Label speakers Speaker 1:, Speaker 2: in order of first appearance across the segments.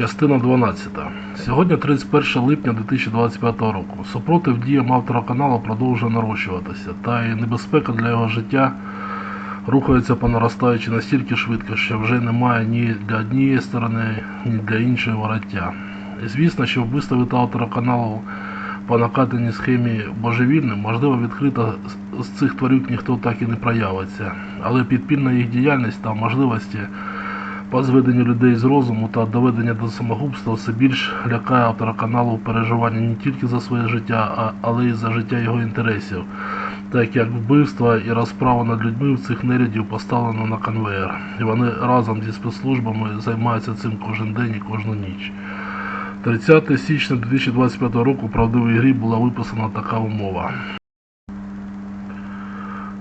Speaker 1: Частина 12. Сьогодні 31 липня 2025 року. Супротив діям автора каналу продовжує нарощуватися, та і небезпека для його життя рухається по наростаючи настільки швидко, що вже немає ні для однієї сторони, ні для іншої вороття. І звісно, що виставити автора каналу по накатаній схемі божевільним, можливо, відкрито з цих тварюк ніхто так і не проявиться, але підпільна їх діяльність та можливості по зведенню людей з розуму та доведення до самогубства все більш лякає автора каналу переживання не тільки за своє життя, але й за життя його інтересів, так як вбивства і розправа над людьми в цих нелюдів поставлено на конвейер. І вони разом зі спецслужбами займаються цим кожен день і кожну ніч. 30 січня 2025 року в правдивій грі була виписана така умова.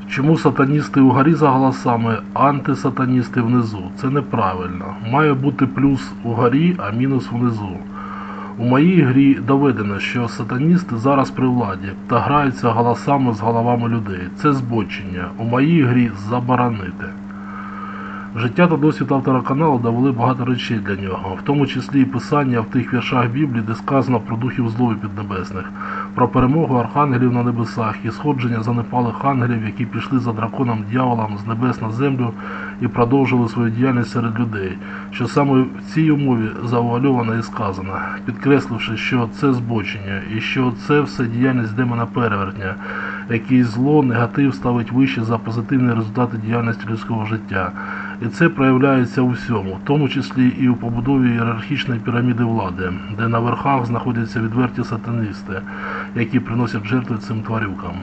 Speaker 1: Чому сатаністи угорі за голосами, антисатаністи внизу? Це неправильно. Має бути плюс угорі, а мінус внизу. У моїй грі доведено, що сатаністи зараз при владі та граються голосами з головами людей. Це збочення. У моїй грі заборонити. Життя та досвід автора каналу довели багато речей для нього, в тому числі і писання в тих віршах Біблії, де сказано про духів злови піднебесних, про перемогу архангелів на небесах і сходження занепалих ангелів, які пішли за драконом дьяволом з небес на землю і продовжили свою діяльність серед людей, що саме в цій умові завуальовано і сказано, підкресливши, що це збочення і що це все діяльність демона перевертня, який зло, негатив ставить вище за позитивні результати діяльності людського життя. І це проявляється у всьому, в тому числі і у побудові ієрархічної піраміди влади, де на верхах знаходяться відверті сатаністи, які приносять жертви цим тварюкам.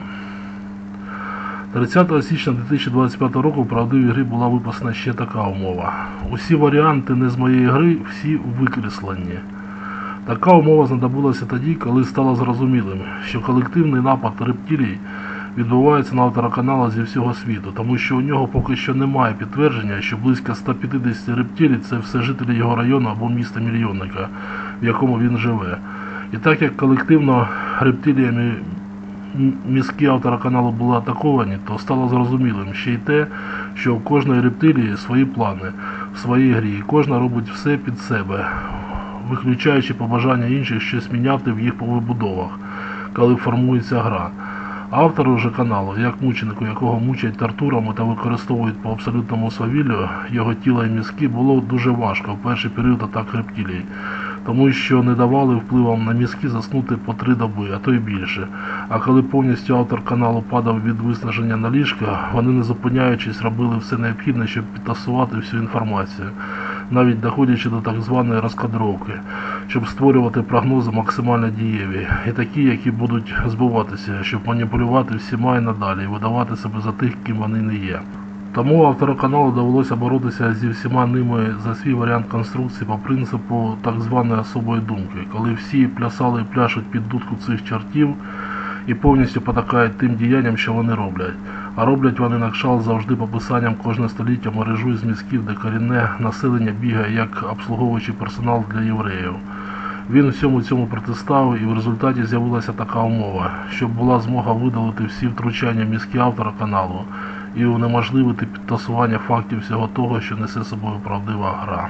Speaker 1: 30 січня 2025 року в правдивій грі була виписана ще така умова. Усі варіанти не з моєї гри, всі викреслені. Така умова знадобилася тоді, коли стало зрозумілим, що колективний напад рептилій відбувається на автораканалах зі всього світу, тому що у нього поки що немає підтвердження, що близько 150 рептилій це все жителі його району або міста мільйонника, в якому він живе. І так як колективно рептиліями мізки автора каналу були атаковані, то стало зрозумілим ще й те, що у кожної рептилії свої плани в своїй грі, і кожна робить все під себе, виключаючи побажання інших щось міняти в їх вибудовах, коли формується гра. Автору же каналу, як мученику, якого мучать тортурами та використовують по абсолютному свавіллю, його тіло і мізки було дуже важко в перший період атак рептилій, тому що не давали впливам на мізки заснути по три доби, а то й більше. А коли повністю автор каналу падав від виснаження на ліжка, вони не зупиняючись робили все необхідне, щоб підтасувати всю інформацію, навіть доходячи до так званої розкадровки, щоб створювати прогнози максимально дієві, і такі, які будуть збуватися, щоб маніпулювати всіма і надалі, і видавати себе за тих, ким вони не є. Тому автору каналу довелося боротися зі всіма ними за свій варіант конструкції по принципу так званої особої думки, коли всі плясали і пляшуть під дудку цих чортів і повністю потакають тим діянням, що вони роблять. А роблять вони на кшалт завжди по писанням кожне століття мережу із мізків, де корінне населення бігає як обслуговуючий персонал для євреїв. Він всьому цьому протистав, і в результаті з'явилася така умова, щоб була змога видалити всі втручання мізки автора каналу і унеможливити підтасування фактів всього того, що несе собою правдива гра.